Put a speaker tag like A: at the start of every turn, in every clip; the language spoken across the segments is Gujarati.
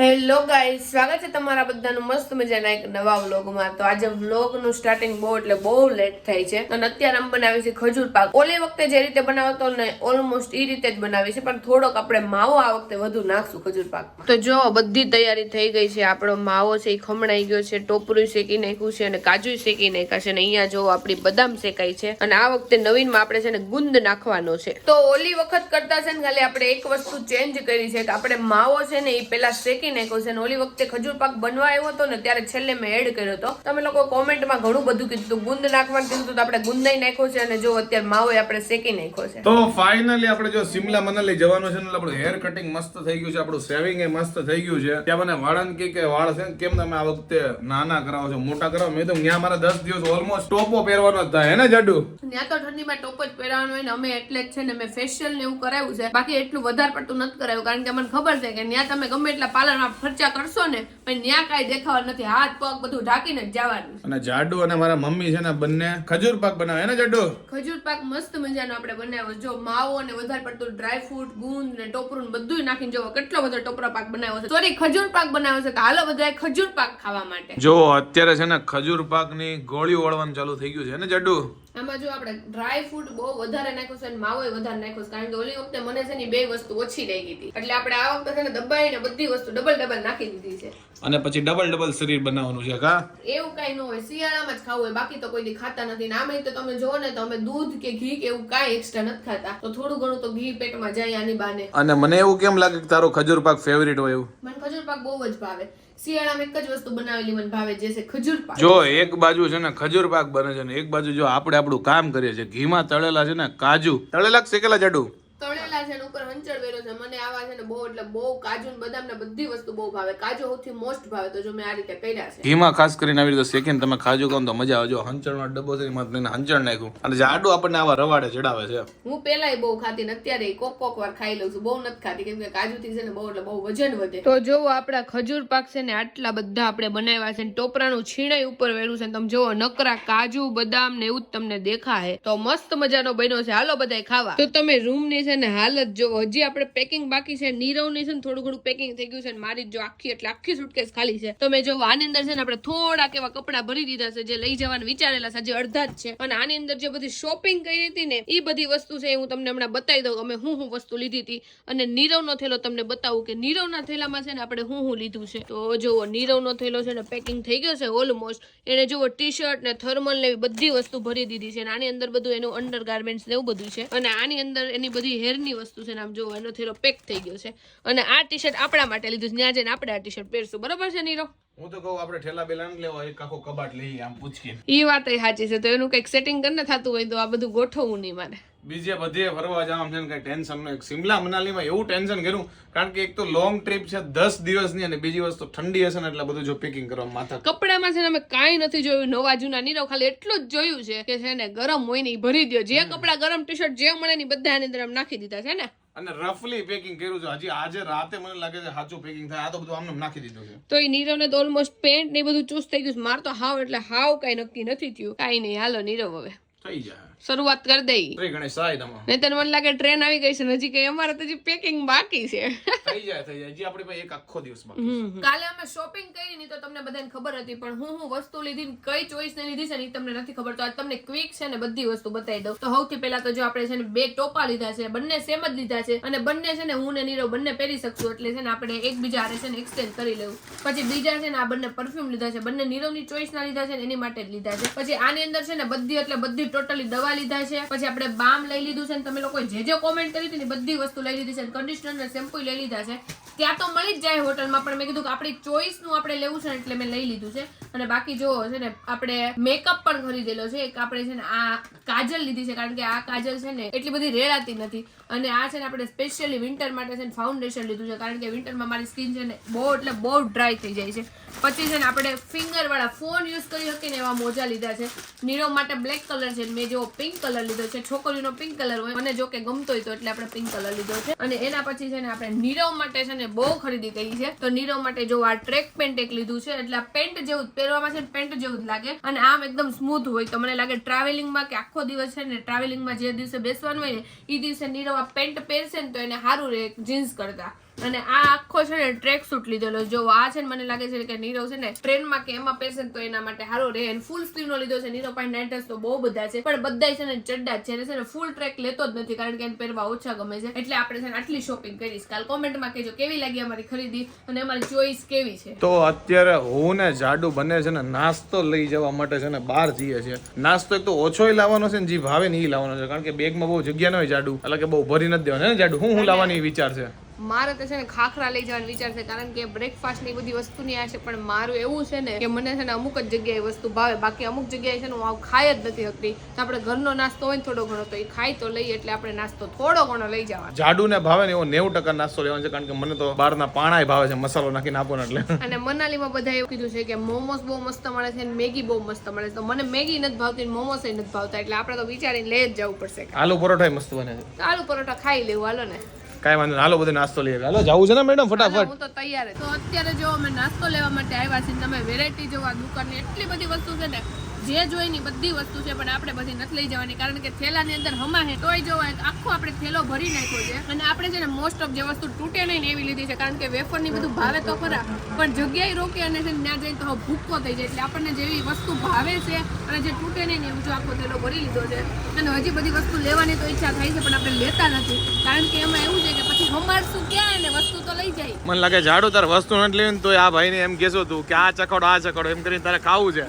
A: હેલો ગાઈસ સ્વાગત છે તમારા બધાનું મસ્ત મજાના એક નવા વ્લોગમાં. તો આજે વ્લોગનું સ્ટાર્ટિંગ બહુ એટલે બહુ લેટ થાય છે. અને અત્યારે અમે બનાવી છે ખજૂર પાક. ઓલી વખતે જે રીતે બનાવતો ને ઓલમોસ્ટ એ રીતે જ બનાવી છે. પણ થોડોક આપણે માવો આ વખતે વધુ નાખશું ખજૂર પાકમાં. તો જો બધી તૈયારી થઈ ગઈ છે. આપણો માવો છે એ ખમણાઈ ગયો છે ટોપરું શેકી નાખ્યું છે અને કાજુ શેકી નાખ્યા છે. અને અહીંયા જો આપણી બદામ શેકાઈ છે. અને આ વખતે નવીનમાં આપણે છે ને ગુંદ નાખવાનો છે. તો ઓલી વખત કરતા છે ને ખાલી આપણે એક વસ્તુ ચેન્જ કરી છે કે આપણે માવો છે ને એ પેલા શેકી નાખ્યો છે અને ઓલી વખતે ખજૂર પાક બનવા આવ્યો હતો ને ત્યારે છેલ્લે મેં એડ કર્યો હતો. તમે લોકો કોમેન્ટમાં ઘણું બધું કીધું હતું. ગુંદ નાખવાનું કીધું હતું તો આપણે ગુંદાઈ નાખ્યો છે અને જો અત્યારે માવો એ આપણે શેકી નાખ્યો છે.
B: તો ફાઇનલી આપણે જો સિમલા મનાલી જવાનું છે ને આપણું હેર કટિંગ મસ્ત થઈ ગયું છે. આપણું સેવિંગ એ મસ્ત થઈ ગયું છે. ત્યાં મને વાળન કે કે વાળ છે કેમ તમે આ વખતે નાના કરાવો છો? મોટા કરાવો? મેં તો ત્યાં મારા દસ દિવસ ઓલમોસ્ટ ટોપો પહેરવાનો જ થાય હે ને જાડુ?
A: ત્યાં તો ઠંડીમાં ટોપ જ પહેરવાનું હોય ને અમે એટલે જ છે ને મેં ફેશિયલ ને એવું કરાવ્યું છે. બાકી એટલું વધારે પડતું નથી કરાવ્યું કારણ કે મને ખબર છે કે ત્યાં તમે ગમે એટલા પાર્લરમાં ખર્ચા કરશો ને પણ ત્યાં કાંઈ દેખાવા નથી. હાથ પગ બધું ઢાંકીને જ જવાનું.
B: અને જાડુ અને મારા મમ્મી છે ને બંને ખજૂર પાક બનાવે. હે ને જાડુ?
A: ખજૂર પાક મસ્ત મજાનો આપણે બનાવ્યો. જો માવો અને વધારે પડતું ડ્રાય ફ્રૂટ ગુંદ ને ટોપરું બધું નાખીને જોવો કેટલો બધો ટોપરા પાક બનાવ્યો છે. સોરી ખજૂર પાક બનાવ્યો છે. તો હાલો બધા ખજૂર પાક ખાવા માટે.
B: જો અત્યારે છે ને ખજૂર પાકની ગોળીઓ વળવાનું ચાલુ થઈ ગયું છે. ને જાડુ?
A: આમાં જો આપણે ડ્રાય ફ્રૂટ બહુ વધારે નાખ્યું છે અને માવો વધારે નાખ્યો છે કારણ કે ઓલી વખતે મને છે ને બે વસ્તુ ઓછી લાગી હતી. એટલે આપણે આ વખતે છે ને દબાઈને બધી વસ્તુ ડબલ ડબલ નાખી દીધી છે.
B: અને પછી ડબલ ડબલ શરીર બનાવવાનું છે કા?
A: એવું કઈ ન હોય શિયાળામાં જ ખાવું હોય બાકી તો કોઈ દી ખાતા નથી. ને આમે તો તમે જો ને તો અમે દૂધ કે ઘી કે એવું કાંઈ એક્સ્ટ્રા નથી ખાતા. તો થોડું ઘણું તો ઘી પેટમાં જાય આની બાને.
B: અને મને એવું કેમ લાગે કે તારો ખજૂર પાક ફેવરિટ હોય એવું?
A: મને ખજૂર પાક બહુ જ ભાવે. શિયાળામાં એક જ વસ્તુ બનાવેલી મને ભાવે જે છે ખજૂર પાક.
B: જો એક બાજુ છે ને ખજૂર પાક બને છે ને એક બાજુ જો આપણે આપણું કામ કરીએ છીએ ઘીમાં તળેલા છે ને કાજુ. તળેલા શેકેલા જાડુ?
A: તળેલા છે ઉપર હંચળ છે મને આવા છે ને બહુ એટલે બહુ કાજુ ને બદામ ને બધી વસ્તુ બહુ ભાવે. કાજુ સૌથી મોસ્ટ ભાવે તો જો મેં આ રીતે કર્યા છે.
B: ઘીમાં ખાસ કરીને આવી રીતે શેકીને તમે કાજુ ખાવ તો મજા આવે. જો હંચળનો ડબ્બો છે એમાં તમને હંચણ નાખ્યું. અને જાડું આપણને આવા રવાડે ચડાવે છે.
A: હું પેલાય બહુ ખાતી ને અત્યારે કોક કોક વાર ખાઈ લઉં છું. બહુ નથી ખાતી કેમ કે કાજુ થી છે ને બહુ એટલે બહુ વજન વધે. તો જોવો આપડા ખજૂર પાક છે ને આટલા બધા આપણે બનાવ્યા છે ને ટોપરાનું છીણાઈ ઉપર વેળું છે ને તમે જોવો નકરા કાજુ બદામ ને એવું જ તમને દેખાય તો મસ્ત મજાનો બન્યો છે. હાલો બધાય ખાવા. તો તમે રૂમની છે ને હાલત જોવો. હજી આપણે પેકિંગ બાકી છે, નીરવની છે ને થોડું ઘણું પેકિંગ થઈ ગયું છે ને મારી જો આખી, એટલે આખી સુટકેસ ખાલી છે. તો મેં જો આની અંદર છે ને આપણે થોડાક એવા કપડાં ભરી દીધા છે, જે લઈ જવાનું વિચારેલા છે જે અડધા જ છે. અને આની અંદર જે બધી શોપિંગ કરી હતી ને એ બધી વસ્તુ છે હું તમને હમણાં બતાવી દઉં, અમે હું હું વસ્તુ લીધી હતી. અને નીરવનો થેલો તમને બતાવું કે નીરવના થેલામાં છે ને આપણે હું હું લીધું છે. તો જુઓ, નીરવનો થેલો છે ને પેકિંગ થઈ ગયો છે ઓલમોસ્ટ એને જુઓ ટી શર્ટ ને થર્મલ ને એવી બધી વસ્તુ ભરી દીધી છે. અને આની અંદર બધું એનું અંડર ગાર્મેન્ટ્સ ને એવું બધું છે. અને આની અંદર એની બધી હેરની વસ્તુ છે ને, આમ જુઓ, એનો થેલો પેક થઈ ગયો છે. અને આ ટી શર્ટ આપણા માટે લીધું છે. ત્યાં જઈને આપણે આ ટી શર્ટ પહેરશું. બરોબર છે નીરો
B: હું તો કહું આપણે ઠેલા બેલા ન લેવા એક આખો કબાટ લઈએ આમ પૂછીને.
A: એ વાત સાચી છે. તો એનું કંઈક સેટિંગ કરીને થતું હોય તો આ બધું ગોઠવવું નહીં મારે.
B: બીજે બધે ફરવા જવાનું છે ને કઈ ટેન્શન નહીં. સિમલા મનાલીમાં એવું ટેન્શન કર્યું કારણ કે એક તો લોંગ ટ્રીપ છે દસ દિવસની અને બીજી વસ્તુ ઠંડી હશે ને એટલે બધું જો પેકિંગ કરવા માથા
A: કપડામાં છે ને અમે કાંઈ નથી જોયું. નવા જૂના નીરવ ખાલી એટલું જ જોયું છે કે છે ને ગરમ હોય ને ભરી દો જે કપડા ગરમ ટી શર્ટ જે મળે ને બધાની અંદર નાખી દીધા છે ને.
B: અને રફલી પેકિંગ કર્યું છે. હજી આજે રાતે મને લાગે છે સાચું પેકિંગ થાય. આ તો બધું આમને નાખી દીધું છે.
A: તો એ નીરવને તો ઓલમોસ્ટ પેન્ટ ને બધું ચૂસ થઈ ગયું. માર તો હાવ એટલે હાવ કાંઈ નક્કી નથી થયું. કાઈ નહીં. હાલો નીરવ હવે.
B: થઈ જાય.
A: શરૂઆત કરી દઈ
B: શ્રી ગણેશ
A: નહીં તને મને લાગે ટ્રેન આવી ગઈ છે નજીક હજી કઈ અમારે તો હજી પેકિંગ બાકી છે
B: થઈ જાય થઈ જાય હજી આપણી પાસે એક આખો દિવસ બાકી
A: કાલે અમે શોપિંગ કરી ની તો તમને બધાને ખબર હતી પણ હું હું વસ્તુ લીધી ને કઈ ચોઈસ ને લીધી છે ને તમને નથી ખબર તો આજ તમને ક્વિક છે ને બધી વસ્તુ બતાવી દઉં તો સૌથી પહેલા તો જો આપણે છે ને બે ટોપા લીધા છે બંને સેમ જ લીધા છે અને બંને છે ને હું ને નીરવ બંને પહેરી શકશું એટલે છે ને આપણે એકબીજા હારે છે ને એક્સચેન્જ કરી લેવું પછી બીજા છે ને આ બંને પરફ્યુમ લીધા છે બંને નીરવની ચોઈસ ના લીધા છે ને એની માટે જ લીધા છે પછી આની અંદર છે ને બધી એટલે બધી ટોટલી દવા લીધા છે. પછી આપણે બામ લઈ લીધું છે ને તમે લોકો જે જે કોમેન્ટ કરી હતી ને બધી વસ્તુ લઈ લીધી છે કન્ડિશનર ને શેમ્પુ લઈ લીધા છે. ત્યાં તો મળી જ જાય હોટલમાં પણ મેં કીધું કે આપણી ચોઈસનું આપણે લેવું છે ને એટલે મેં લઈ લીધું છે. અને બાકી જો છે ને આપણે મેકઅપ પણ ખરીદેલો છે. એક આપણે છે ને આ કાજલ લીધી છે, કારણ કે આ કાજલ છે ને એટલી બધી રેડાતી નથી. અને આ છે ને આપણે સ્પેશિયલી વિન્ટર માટે છે ને ફાઉન્ડેશન લીધું છે. કારણ કે વિન્ટરમાં મારી સ્કિન છે ને બહુ, એટલે બહુ ડ્રાય થઈ જાય છે. પછી છે ને આપણે ફિંગર વાળા ફોન યુઝ કરી શકીએ ને એવા મોજા લીધા છે. નીરવ માટે બ્લેક કલર છે મેં જેવો પિંક કલર લીધો છે. છોકરીનો પિંક કલર હોય, મને જો કે ગમતો હોય તો એટલે આપણે પિંક કલર લીધો છે. અને એના પછી છે ને આપણે નીરવ માટે છે ને બહુ ખરીદી કરી છે. તો નીરવ માટે જો આ ટ્રેક પેન્ટ એક લીધું છે, એટલે પેન્ટ જેવું પહેરવામાં છે પેન્ટ જેવું જ લાગે. અને આમ એકદમ સ્મૂથ હોય. તો મને લાગે ટ્રાવેલિંગમાં કે આખો દિવસ છે ને ટ્રાવેલિંગમાં જે દિવસે બેસવાનું હોય ને એ દિવસે નીરવ પેન્ટ પહેરશે ને તો એને સારું રહે જીન્સ કરતા. અને આ આખો છે ને ટ્રેક સૂટ લીધેલો. જો આ છે ને મને લાગે છે કે નીરવ છે ને ટ્રેનમાં કે એમાં પહેરશે તો એના માટે સારો રહે. અને ફૂલ સ્લીવ નો લીધો છે. નીરવ પાસે નાઇટર્સ તો બહુ બધા છે. પણ બધા છે ને ચડ્ડા છે. છે ને ફૂલ ટ્રેક લેતો જ નથી કારણ કે એને પહેરવા ઓછા ગમે છે. એટલે આપણે છે ને આટલી શોપિંગ કરીશ. કાલ કોમેન્ટમાં કહેજો કેવી લાગી અમારી ખરીદી અને અમારી ચોઈસ કેવી છે.
B: તો અત્યારે હું ને જાડુ બને છે ને નાસ્તો લઈ જવા માટે છે ને બહાર જઈએ છે નાસ્તો એક તો ઓછો લાવવાનો છે ને જે ભાવે ને એ લાવવાનો છે. કારણ કે બેગમાં બહુ જગ્યા ન હોય જાડુ. એટલે કે બહુ ભરી નથી દેવાનું. ને જાડુ? હું હું લાવવાની વિચાર છે?
A: મારે તો છે ને ખાખરા લઈ જવાનો વિચાર છે કારણ કે બ્રેકફાસ્ટની બધી વસ્તુની આ છે પણ મારું એવું છે ને કે મને છે ને અમુક જ જગ્યાએ વસ્તુ ભાવે. બાકી અમુક જગ્યાએ છે ને હું આવું ખાઈ જ નથી શકતી. તો આપણે ઘરનો નાસ્તો હોય ને થોડો ઘણો તો એ ખાઈ તો લઈએ એટલે આપણે નાસ્તો થોડો ઘણો લઈ જવાનો.
B: જાડુ ને ભાવે ને એવો નેવું ટકા નાસ્તો લેવાનો છે કારણ કે મને તો બહારના પાણાય ભાવે છે મસાલો નાખીને આપો એટલે.
A: અને મનાલીમાં બધા એવું કીધું છે કે મોમોસ બહુ મસ્ત મળે છે ને મેગી બહુ મસ્ત મળે છે. તો મને મેગી નથી ભાવતી મોમોસ નથી ભાવતા એટલે આપણે તો વિચારીને લઈ જ જવું પડશે.
B: આલુ પરોઠા મસ્ત બને છે.
A: આલુ પરોઠા ખાઈ લેવું હાલો ને.
B: કાંઈ વાંધો હાલો બધો નાસ્તો લઈએ. હાલો જવું છે ને મેડમ ફટાફટ?
A: હું તો તૈયાર તો અત્યારે જો અમે નાસ્તો લેવા માટે આવ્યા છીએ તમે વેરાયટી જોવા દુકાનની એટલી બધી વસ્તુ છે ને જે જોઈ ની બધી વસ્તુ છે પણ આપણે બધી નથી લઈ જવાની. કારણ કે થેલાની અંદર હમા હે તોય જોવાય આખો આપણે થેલો ભરી નાખ્યો છે. અને આપણે છે ને મોસ્ટ ઓફ જે વસ્તુ તૂટે નહીં એવી લીધી છે કારણ કે વેફરની બધું ભાવે તો ખરા પણ જગ્યાએ રોકે અને છે ત્યાં જઈને તો ભૂક્કો થઈ જાય. એટલે આપણને જેવી વસ્તુ ભાવે છે અને જે તૂટે નહીં ને એવું જો આખો થેલો ભરી લીધો છે. અને હજી બધી વસ્તુ લેવાની તો ઈચ્છા થાય છે પણ આપણે લેતા નથી. કારણ કે એમાં એવું છે કે પછી હમારશું ક્યાં અને વસ્તુ તો લઈ જાય.
B: મને લાગે ઝાડુ તારે વસ્તુ નથી લેવી તો આ ભાઈને એમ કહેશો તું કે આ ચકડો આ ચકડો એમ કરીને તારે ખાવું છે.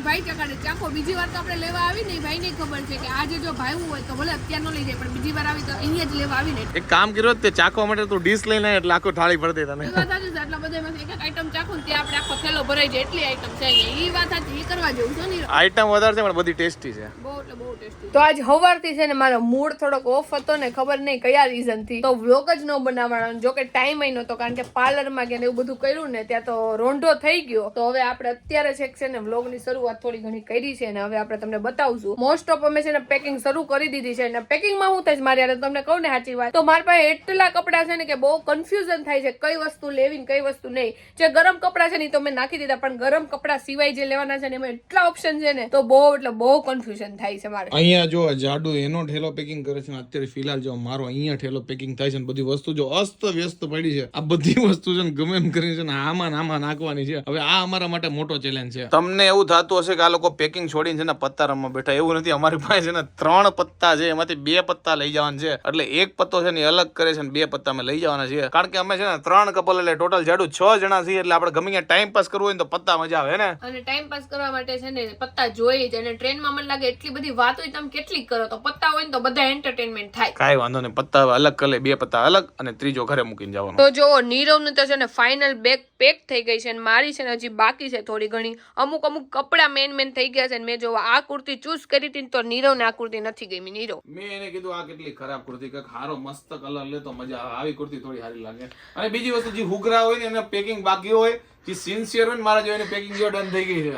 A: હું ભાઈ ચકાડે ચાખો. બીજી વાર તો આપણે લેવા આવી ભાઈ ભાઈને ખબર છે કે આજે જો ભાઈવું હોય તો ભલે અત્યાર નો લઈ જાય પણ બીજી વાર આવી તો અહીંયા જ લેવા આવી ને
B: એક કામ કર્યો તે ચાખવા માટે તું ડીશ લઈને એટલે આખો થાળી ભરતી તને
A: એટલા વાત સાચી છે આટલા બધા એક એક આઈટમ ચાખું ને ત્યાં આપણે આખો થેલો ભરાઈ જાય એટલી આઈટમ છે અહીંયા. એ વાત સાચી એ કરવા જેવું છે ને
B: આઈટમ વધારે છે પણ બધી ટેસ્ટી છે.
A: બહુ એટલે બહુ ટેસ્ટી તો આજ હવારથી છે ને મારો મૂડ થોડોક ઓફ હતો ને ખબર નહીં કયા રીઝનથી. તો વ્લોગ જ ન બનાવવાનો જો કે ટાઈમ ય નહોતો કારણ કે પાર્લરમાં ગયા ને એવું બધું કર્યું ને ત્યાં તો રોંઢો થઈ ગયો. તો હવે આપણે અત્યારે છે ને વ્લોગની શરૂઆત થોડી ઘણી કરી છે અને હવે આપણે તમને બતાવશું. મોસ્ટ ઓફ અમે છે ને પેકિંગ શરૂ કરી દીધી છે અને પેકિંગમાં હું થાય છે મારી તમને કહું ને સાચી વાત. તો મારી પાસે એટલા કપડાં છે ને કે બહુ કન્ફ્યુઝન થાય છે કઈ વસ્તુ લેવી કઈ વસ્તુ નહીં. જે ગરમ કપડાં છે ને તો મેં નાખી દીધા પણ ગરમ કપડાં સિવાય જે લેવાના છે ને એમાં એટલા ઓપ્શન છે ને તો બહુ એટલે બહુ કન્ફ્યુઝન થાય છે મારે.
B: અહીંયા જો જાડુ એનો ઠેલો પેકિંગ કરે છે અત્યારે ફિલહાલ જો મારો અહીંયા ઠેલો પેકિંગ થાય છે ને બધી વસ્તુ જો અસ્ત વ્યસ્ત પડી છે. આ બધી વસ્તુ છે ને ગમે એમ કરી છે ને આમાં આમાં નાખવાની છે. હવે આ અમારા માટે મોટો ચેલેન્જ છે. તમને એવું થતું હશે કે આ લોકો પેકિંગ છોડીને છે ને પત્તા રમવા બેઠા. એવું નથી અમારી પાસે છે ને ત્રણ પત્તા છે એમાંથી બે પત્તા લઈ જવાના છે. એટલે એક પત્તો છે ને એ અલગ કરે છે ને બે પત્તા અમે લઈ જવાના છીએ. કારણ કે અમે છે ને ત્રણ કપલ એટલે ટોટલ જાડું છ જણા છીએ એટલે આપણે ગમે ટાઈમ પાસ કરવું હોય ને તો પત્તા મજા આવે ને?
A: અને ટાઈમ પાસ કરવા માટે છે ને પત્તા જોઈ જ અને ટ્રેનમાં મને લાગે એટલી બધી વાત હોય તમે કેટલી કરો તો પત્તા હોય ને તો બધા એન્ટરટેનમેન્ટ થાય.
B: કાંઈ વાંધો નહીં પત્તા અલગ કરે બે પત્તા અલગ અને ત્રીજો ઘરે મૂકીને જવાનો.
A: તો જો નીરવનું તો છે ને ફાઇનલ બેગ પેક થઈ ગઈ છે અને મારી છે ને હજી બાકી છે થોડી ઘણી. અમુક અમુક કપડાં મેન મેન થઈ ગયા છે મેં જો આ કુર્તી ચૂઝ કરી હતી તો તો નીરવને આ કુર્તી નથી ગમી, નીરવ.
B: મેં એને કીધું, આ કેટલી ખરાબ કુર્તી કે હારો મસ્ત કલર લે તો મજા આવે. આવી કુર્તી થોડી સારી લાગે. અને બીજી વસ્તુ, જે હુગરા હોય ને એને પેકિંગ બાકી હોય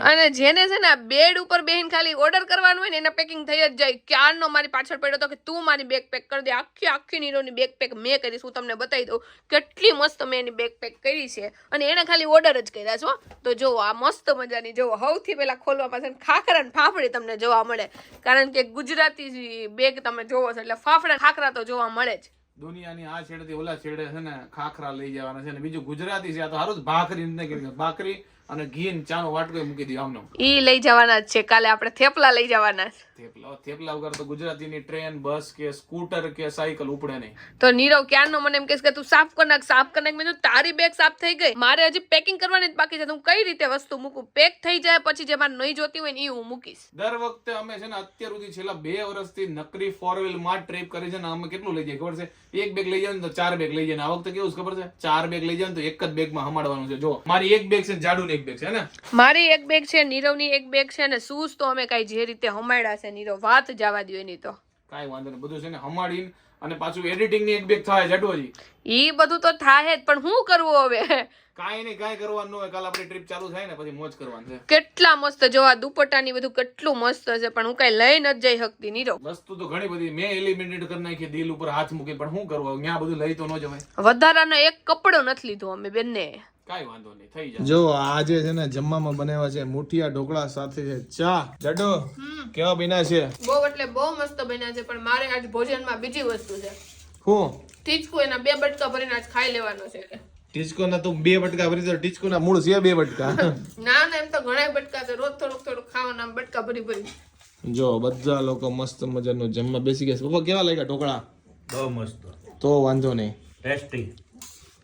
A: અને જેને છે ને બેડ ઉપર બેહીન ખાલી ઓર્ડર કરવાનું હોય ને, એના પેકિંગ થઈ જ જાય. ક્યારનો મારી પાછળ પડ્યો હતો કે તું મારી બેગ પેક કરી દે. આખી આખી નીરોની બેગ પેક મેં કરી હું તમને બતાવી દઉં? કેટલી મસ્ત મેં એની બેગ પેક કરી છે. અને એને ખાલી ઓર્ડર જ કર્યા છો તો જો, આ મસ્ત મજાની, જો, સૌથી પહેલા ખોલવામાં છે ખાખરા ને ફાફડી તમને જોવા મળે. કારણ કે ગુજરાતી બેગ તમે જોવો છો, એટલે ફાફડા ખાખરા તો જોવા મળે જ.
B: દુનિયાની આ છેડેથી ઓલા છેડે છે ને ખાખરા લઈ જવાના છે અને બીજું ગુજરાતી છે આ તો હારું ભાખરી ને ભાખરી અને ઘી ને ચાનો વાટકો મૂકી દીધો આમનો.
A: ઈ લઈ જવાના જ છે કાલે આપણે થેપલા લઈ જવાના છે
B: થેપલા થેપલા વગર તો ગુજરાતીની ટ્રેન બસ કે સ્કૂટર કે સાયકલ ઉપડે નહીં.
A: તો નીરવ ક્યારનો મને એમ કહેશ કે તું સાફ કર નાખ સાફ કર નાખ. મેં તારી બેગ સાફ થઈ ગઈ. મારે હજી પેકિંગ કરવાની જ બાકી છે. તો હું કઈ રીતે વસ્તુ મૂકું? પેક થઈ જાય પછી જે મારે નહીં જોતી હોય ને એ હું મૂકીશ.
B: દર વખતે અમે છે ને અત્યાર સુધી છેલ્લા બે વર્ષથી નકરી ફોર વ્હીલમાં ટ્રીપ કરી છે ને અમે કેટલું લઈ જઈએ ખબર છે? એક બેગ લઈ જાય ને તો ચાર બેગ લઈ જાય આ વખતે કેવું ખબર છે? ચાર બેગ લઈ જાય તો એક જ બેગમાં હમાડવાનું છે. જો મારી એક બેગ છે જાડુ ની એક બેગ છે ને?
A: મારી એક બેગ છે નીરવની એક બેગ છે ને શૂઝ તો અમે કઈ જે રીતે હમાડ્યા છે નીરવ વાત જવા દો એની તો.
B: કાંઈ વાંધો નહીં બધું છે ને હમાડીને અને પાછું એડિટિંગની એક બેગ થાય જાડુ હજી
A: ઈ બધું તો થાય જ પણ હું કરવું હવે?
B: કાંઈ નહીં કાંઈ કરવાનું હોય. કાલ આપણી ટ્રીપ ચાલુ થાય ને પછી મોજ કરવાની છે.
A: કેટલા મસ્ત જો આ દુપટ્ટાની બધું કેટલું મસ્ત છે પણ હું કઈ લઈ નથી જઈ શકતી નીરવ.
B: વસ્તુ તો ઘણી બધી મેં એલિમિનેટ કરી નાખી દિલ ઉપર હાથ મૂકી પણ શું કરવું ત્યાં બધું લઈ તો ન જવાય.
A: વધારાનો એક કપડો નથી લીધો અમે બંને
B: કાંઈ વાંધો નહીં થઈ જાય. જો આજે છે ને જમવામાં બનાવ્યા છે મુઠિયા ઢોકળા સાથે છે ચા. જડો કેવા બન્યા છે?
A: બહુ એટલે બહુ મસ્ત બન્યા છે પણ મારે આજ ભોજનમાં બીજી વસ્તુ છે.
B: હું?
A: ટીચકો એના બે બટકા ભરીને આજ ખાઈ લેવાનો છે.
B: ટીચકો ના તું બે બટકા ભરી દો ટીચકો ના મૂળ છે બે બટકા.
A: ના ના એમ તો ઘણા બટકા છે રોજ થોડુંક થોડુંક ખાવાના બટકા ભરી ભરી.
B: જો બધા લોકો મસ્ત મજાનું જમવા બેસી ગયા છે. પપ્પા કેવા લાગ્યા ઢોકળા?
C: બહુ મસ્ત.
B: તો વાંધો નહીં.
C: ટેસ્ટી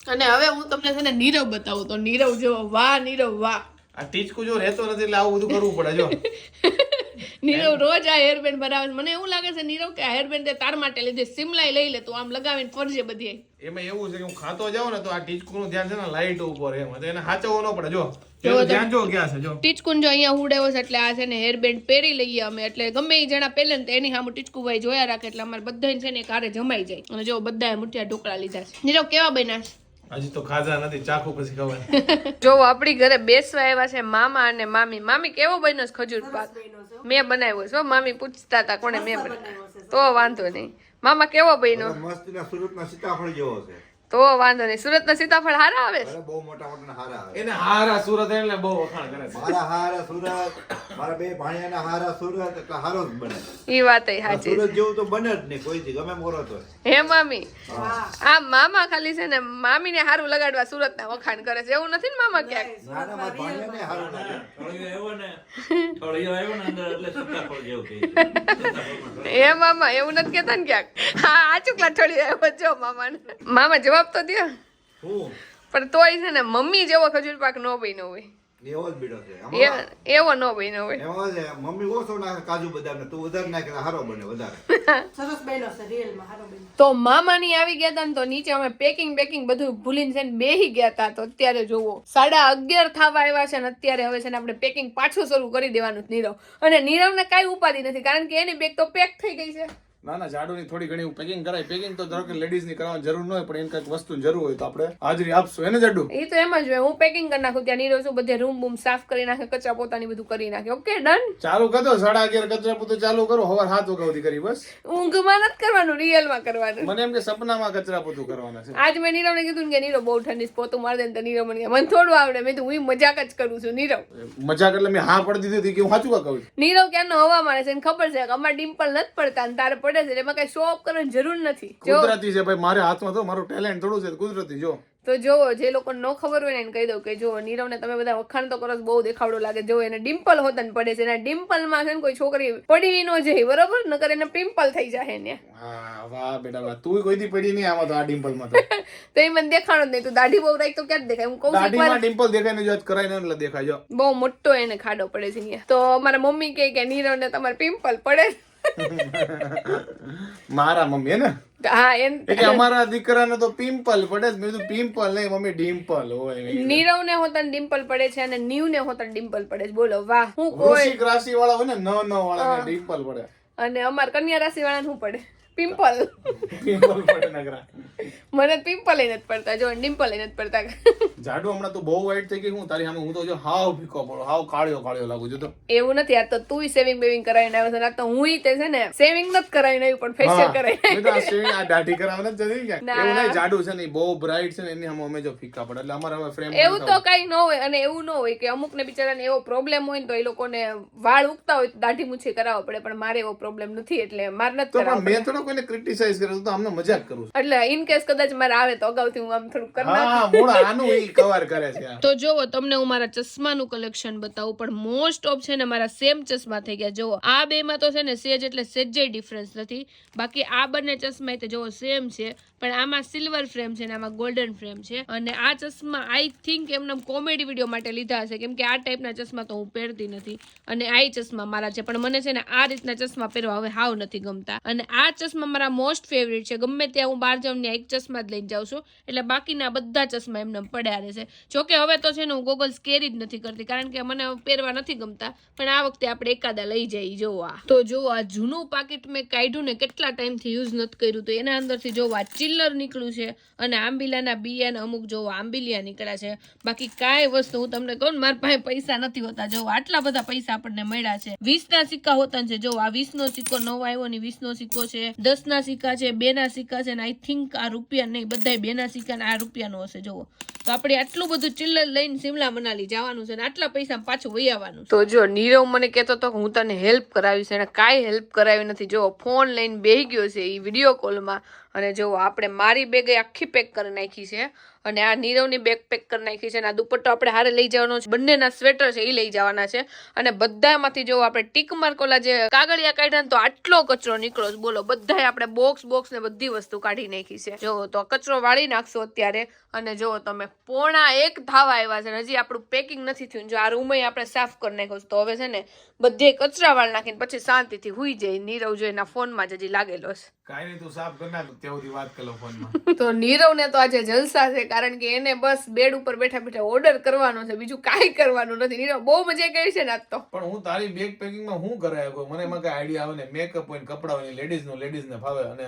A: અને હવે હું તમને છે ને નીરવ બતાવું. તો નીરવ જો વાહ નીરવ વાહ.
B: આ ટીચકુ જો રહેતો નથી એટલે આવું બધું કરવું પડે જો.
A: નીરવ રોજ આ હેરબેન્ડ બનાવે મને એવું લાગે છે નીરવ કે આ હેરબેન્ડ તે તાર માટે લીધે સિમલાઈ લઈ લે તો આમ લગાવીને ફરજે બધી
B: એમાં એવું છે કે હું ખાતો જાઉં ને તો આ ટીચકુ નું ધ્યાન છે ને લાઈટ ઉપર એમ. એને સાચવવો ન પડે જો. ધ્યાન છે
A: ટીચકુન જો અહીંયા ઉડાવ્યો છે એટલે આ છે ને હેરબેન્ડ પહેરી લઈએ અમે. એટલે ગમે એ જણા પહેલે ને એની સામે ટીચકુભાઈ જોયા રાખે એટલે અમારે બધા છે ને કારે જમાઈ જાય. અને જો બધા મુઠિયા ઢોકળા લીધા છે. નીરવ કેવા બન્યા? છે
B: હજી તો ખાધા નથી ચાખું પછી ખબર
A: જો આપણી ઘરે બેસવા આવ્યા છે મામા અને મામી. મામી કેવો બન્યો છે ખજૂર પાક? મેં બનાવ્યો છે મામી પૂછતા હતા કોણે મેં બનાવ્યો તો વાંધો નહીં. મામા કેવો બન્યો?
D: મસ્તીના સુરતના સીતાફળ જેવો છે.
A: તો વાંધો નહીં. સુરતના સીતાફળ હારા આવે છે?
D: બહુ મોટા મોટા હારા આવે.
B: એને હારા સુરત એટલે બહુ વખાણ કરે છે.
D: મારા હારા સુરત મારા બે ભાણિયાના હારા સુરત એટલે હારો જ બને.
A: ઈ વાત એ સાચી છે.
D: સુરત જેવું તો બને જ નહીં કોઈથી ગમે મોરો તો.
A: હે મામી. આ મામા ખાલી છે ને મામીને હારું લગાડવા સુરતના વખાણ કરે છે. એવું નથી ને મામા ક્યાંક?
D: ના ના મારા ભાણિયાને હારું લાગે.
C: થોડી એવો ને થોડી એવો ને અંદર એટલે સીતાફળ જેવું થઈ હે
A: એ મામા એવું નથી કેતા ને ક્યાંક? હા આ ચુકલા થોડી એવો જો મામાને. મામા જવાબ તો. દે
D: હું?
A: પણ તોય છે ને મમ્મી જેવો ખજૂર પાક નો બન્યો હોય.
D: એવો જ બીડો છે.
A: એવો નો બન્યો હોય.
D: એવો છે. મમ્મી ઓછો નાખે કાજુ બદામ ને તું વધારે નાખે તો હારો બને વધારે.
E: સરસ બન્યો છે રિયલમાં હારો બન્યો.
A: તો મામાની આવી ગયા હતા ને તો નીચે અમે પેકિંગ બેકિંગ બધું ભૂલીને છે ને બેહી ગયા હતા તો અત્યારે જોવો સાડા અગિયાર થવા આવ્યા છે ને અત્યારે હવે છે ને આપણે પેકિંગ પાછું શરૂ કરી દેવાનું નીરવ. અને નીરવને કાંઈ ઉપાધિ નથી કારણ કે એની બેગ તો પેક થઈ ગઈ છે.
B: ના ના ઝાડુની થોડી ઘણી પેકિંગ કરાય. પેકિંગ તો ધારો કે લેડીઝની કરવાની જરૂર ન હોય પણ એને કંઈક વસ્તુ જરૂર હોય તો આપણે હાજરી આપશું. એને જાડુ?
A: એ તો એમ જ હોય. હું પેકિંગ કરી નાખું ત્યાં નીરવ છું બધે રૂમ બૂમ સાફ કરી નાખે કચરા પોતાની બધું કરી નાખે. ઓકે ડન
B: ચાલુ કરો સાડા અગિયાર કચરા પોતું ચાલુ કરો હવાર હાથ સુધી કરી બસ.
A: ઊંઘમાં નથી કરવાનું રિયલમાં કરવાનું.
B: મને એમ કે સપનામાં કચરા પોતું કરવાના છે.
A: આજ મેં નીરવને કીધું ને કે નીરવ બહુ ઠંડી પોતું મારી દે તો નીરવ મને. મને થોડું આવડે. મેં તો હું મજાક જ કરું છું. નીરવ.
B: મજાક એટલે મેં હા પડી દીધી હતી કે હું સાચું કહું
A: નીરવ ક્યાંનો હવા મારે છે ખબર છે કે અમારા ડિમ્પલ નથી પડતા તારે પડે છે એમાં કઈ શો ઓફ કરવાની જરૂર નથી.
B: કુદરતી છે ભાઈ મારે હાથમાં તો મારું ટેલેન્ટ થોડું છે કુદરતી જો.
A: તો જો જે લોકોને ન ખબર હોય ને એને કહી દઉં કે જો નીરવને તમે બધા વખાણ તો કરો બહુ દેખાવડો લાગે. જો એને ડિમ્પલ હોતન પડે છે એના ડિમ્પલમાં છે ને કોઈ છોકરી પડી ન જાય બરોબર? નકર એને પિમ્પલ થઈ જાય
B: હા વાહ બેટા વાહ. તું કોઈ દી પડી નહીં આમાં તો આ ડિમ્પલમાં તો.
A: તો એ મને દેખાણો જ નહીં. તું દાઢી બહુ રાખ તો ક્યાં દેખાય? હું કહું
B: દાઢીમાં ડિમ્પલ દેખાય ને જો કરાય ને એટલે દેખાય જો.
A: બહુ મોટો એને ખાડો પડે છે અહીંયા. તો મારા મમ્મી કહે કે નીરવને તમારે પિમ્પલ પડે
B: મારા મમ્મી ને?
A: હા એમ
B: એટલે અમારા દીકરાને તો પિમ્પલ પડે મેં કીધું પિમ્પલ નહીં મમ્મી ડિમ્પલ હોય નીરવ
A: ને હોતન ડિમ્પલ પડે છે અને નીવને હોતન ડિમ્પલ પડે છે. બોલો વાહ હું કોઈ
B: રાશિ વાળા હોય ને ન ન વાળા ડિમ્પલ પડે.
A: અને અમાર કન્યા રાશિ વાળા શું પડે? પિમ્પલ
B: પિમ્પલ પડે નગરા
A: મને પિમ્પલ નથી પડતા. જો ડિમ્પલ નથી પડતા.
B: જાડુ હમણાં તો બહુ વાઈટ થઈ ગઈ હું તારી સામે હું તો જો હાવ ભીખો પડો હાવ કાળિયો કાળિયો લાગુ છું તો.
A: એવું નથી આ તો તું સેવિંગ બેવિંગ કરાવીને આવ્યો છે ને તો હું તે છે ને સેવિંગ નથી કરાવીને આવ્યું પણ ફેશિયલ કરાવીને
B: આ સેવિંગ આ દાઢી કરાવવા નથી જતી ક્યાંક. એવું નહીં જાડું છે ને બહુ બ્રાઇટ છે ને એની સામે અમે જો ફીકા પડે એટલે અમારે હવે ફ્રેમ
A: એવું તો કઈ ન હોય અને એવું ન હોય કે અમુક ને બિચારાને એવો પ્રોબ્લેમ હોય ને તો એ લોકોને વાળ ઉગતા હોય તો દાઢી મૂછી કરાવવા પડે પણ મારે એવો પ્રોબ્લેમ નથી એટલે મારે નથી
B: મેં થોડો કોઈને ક્રિટિસાઇઝ કર્યો તો અમને મજાક કરું
A: એટલે ઇન કેસ કદાચ મારે આવે તો અગાઉથી હું આમ થોડું કરી
B: હા હા મોડા આનું ઈ કવર કરે છે.
A: તો જોવો તમને હું મારા ચશ્માનું કલેક્શન બતાવું પણ મોસ્ટ ઓફ છે ને મારા સેમ ચશ્મા થઈ ગયા. જોવો આ બેમાં તો છે ને સેજ એટલે સેજે ડિફરન્સ નથી. બાકી આ બંને ચશ્મા તે જોવો સેમ છે. પણ આમાં સિલ્વર ફ્રેમ છે ને આમાં ગોલ્ડન ફ્રેમ છે. અને આ ચશ્મા આઈ થિંક એમને કોમેડી વીડિયો માટે લીધા હશે. કેમ કે આ ટાઈપના ચશ્મા તો હું પહેરતી નથી. અને આ ચશ્મા મારા છે. પણ મને છે ને આ રીતના ચશ્મા પહેરવા હવે હાવ નથી ગમતા. અને આ ચશ્મા મારા મોસ્ટ ફેવરિટ છે. ગમે ત્યાં હું બહાર જાઉં ને એક ચશ્મા જ લઈને જાઉં છું. એટલે બાકીના બધા ચશ્મા એમને પડ્યા રહેશે. જોકે હવે તો છે ને હું ગોગલ્સ કેરી જ નથી કરતી, કારણ કે મને પહેરવા નથી ગમતા. પણ આ વખતે આપણે એકાદા લઈ જઈ જોવા તો જો આ જૂનું પાકીટ મેં કાઢ્યું ને કેટલા ટાઈમથી યુઝ નથી કર્યું તો એના અંદરથી જો આ ચિલ્લર નીકળ્યું છે અને આંબીલાના બિયા ને અમુક જોવો આંબીલિયા નીકળ્યા છે. બાકી કાંઈ વસ્તુ હું તમને કહું મારા પાસે પૈસા નથી હોતા. જો આટલા બધા પૈસા આપણને મળ્યા છે. વીસ ના સિક્કા હોતા છે. જો આ વીસનો સિક્કો નવો આવ્યો ને વીસનો સિક્કો છે દસના સિક્કા છે, બે ના સિક્કા છે ને આઈ થિંક આ રૂપિયા રૂપિયા નહીં બધાય બેના સિક્કા આ રૂપિયાનો હશે, જુઓ. તો આપણે આટલું બધું ચિલ્લર લઈને સિમલા મનાલી જવાનું છે અને આટલા પૈસા પાછું વહી આવવાનું તો જો, નીરવ મને કહેતો હતો કે હું તને હેલ્પ કરાવીશ એને કાંઈ હેલ્પ કરાવી નથી. જો ફોન લઈને બેહી ગયો છે એ વીડિયો કોલમાં અને જો આપણે મારી બેગે આખી પેક કરી નાખી છે. અને આ નીરવની બેગ પેક કરી નાખી છે અને આ દુપટ્ટો આપણે હારે લઈ જવાનો છે. બંનેના સ્વેટર છે એ લઈ જવાના છે. અને બધામાંથી જો આપણે ટીક માર્ક ઓલા જે કાગળિયા કાઢ્યા ને તો આટલો કચરો નીકળો બોલો બધાય આપણે બોક્સ બોક્સ ને બધી વસ્તુ કાઢી નાખી છે. જો તો કચરો વાળી નાખશો અત્યારે. અને જો તમે પોણા એક ધાવા આવ્યા છે હજી આપણું પેકિંગ નથી થયું. જો આ રૂમ આપણે સાફ કરી નાખ્યો તો હવે છે ને બધે કચરા વાળ નાખીને પછી શાંતિથી હુઈ જાય. નીરવ જો એના ફોનમાં જ હજી લાગેલો છે.
B: કાંઈ નહીં તું સાફ કરી નાખ. ત્યાં વાત કરો ફોનમાં.
A: તો નીરવને તો આજે જલસા છે. કારણ કે એને બસ બેડ ઉપર બેઠા બેઠા ઓર્ડર કરવાનો છે, બીજું કાંઈ કરવાનું નથી. નીરવ, બહુ મજા કરી છે ને આજ તો.
B: પણ હું તારી બેગ પેકિંગમાં શું કરાય? મને એમાં કઈ આઈડિયા આવે ને? મેકઅપ હોય કપડા હોય લેડીઝનું લેડીઝ ને ફાવે અને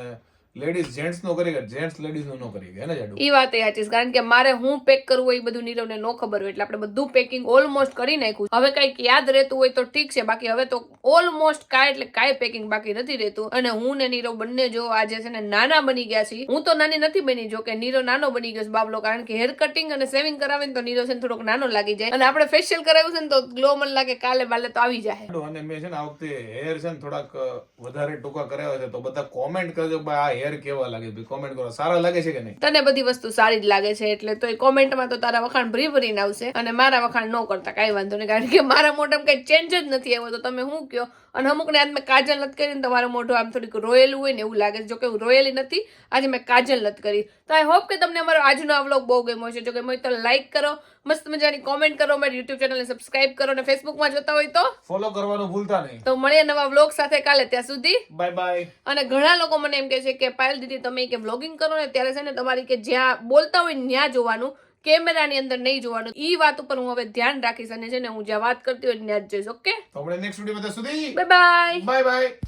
B: લેડીઝ જેન્ટ્સ નો કરી જેન્ટ્સ લેડીઝ નો નો કરી ગયા ને જાડુ?
A: એ વાત એ સાચી છે કારણ કે મારે હું પેક કરવું હોય એ બધું નીરવને નો ખબર હોય એટલે આપણે બધું પેકિંગ ઓલમોસ્ટ કરી નાખ્યું હવે કંઈક યાદ રહેતું હોય તો ઠીક છે બાકી હવે તો ઓલમોસ્ટ કાય એટલે કાય પેકિંગ બાકી નથી રહેતું. અને હું ને નીરવ બંને જો આજે છે ને નાના બની ગયા છીએ હું તો નાની નથી બની જો કે નીરવ નાનો બની ગયો છે બાબલો કારણ કે હેર કટિંગ અને સેવિંગ કરાવે ને તો નીરવ છે ને થોડોક નાનો લાગી જાય. અને આપણે ફેશિયલ કરાવ્યું છે ને તો ગ્લો મને લાગે કાલે બાલે તો આવી જાય
B: અને મેં છે ને આ વખતે હેર છે ને થોડાક વધારે ટૂંકા કરાવ્યા છે તો બધા કોમેન્ટ કરજો ભાઈ આ હેર કેવા લાગે ભાઈ કોમેન્ટ કરો. સારા લાગે છે કે નહીં?
A: તને બધી વસ્તુ સારી જ લાગે છે, એટલે તો એ કોમેન્ટમાં તો તારા વખાણ ભરી ભરીને આવશે અને મારા વખાણ ન કરતા, કાંઈ વાંધો નહીં. કારણ કે મારા મોઢામાં કંઈ ચેન્જ જ નથી આવ્યો, તો તમે શું કહો? અને અમુકને આજ મેં કાજલ નથી કરી ને તમારું મોઢું આમ થોડીક રોયેલું હોય ને એવું લાગે છે. જો કે હું રોયેલી નથી, આજે મેં કાજલ નથી કરી. તો આઈ હોપ કે તમને અમારો આજનો આ વ્લોગ બહુ ગમ્યો છે જો કે તો લાઈક કરો મસ્ત મજાની કોમેન્ટ કરો મારી યુટ્યુબ ચેનલને સબસ્ક્રાઇબ કરો અને ફેસબુકમાં જોતા હોય તો?
B: ફોલો કરવાનું ભૂલતા નહીં.
A: તો મળીએ નવા વ્લોગ સાથે કાલે. ત્યાં સુધી
B: બાય બાય
A: અને ઘણા લોકો મને એમ કહે છે કે પાયલ દીદી તમે કે વ્લોગિંગ કરો ને ત્યારે છે ને તમારી કે જ્યાં બોલતા હોય ત્યાં જોવાનું કેમેરાની અંદર નહીં જોવાનું. ઈ વાત ઉપર હું હવે ધ્યાન રાખીશ અને છે ને હું જ્યાં વાત કરતી હોય ત્યાં જ જોઈશ ઓકે
B: તો આપણે નેક્સ્ટ વીડિયો સુધી.
A: Bye bye
B: bye bye